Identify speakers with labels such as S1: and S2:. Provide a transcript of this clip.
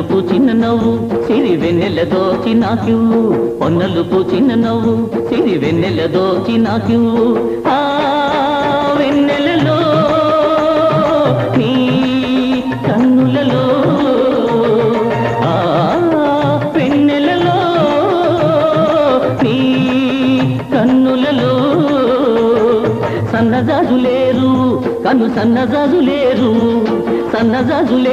S1: పొన్నలు చిన్న నవ్వు సిరి వెన్నెల దోచి నాకివ్వు పొన్నలు పూచిన నవ్వు సిరి వెన్నెల దోచి నాకివ్వు ఆ వెన్నెలలో నీ కన్నులలో ఆ వెన్నెలలో నీ కన్నులలో. సన్నజాజులేరు కన్ను సన్నజాజులేరు సన్నజాజులే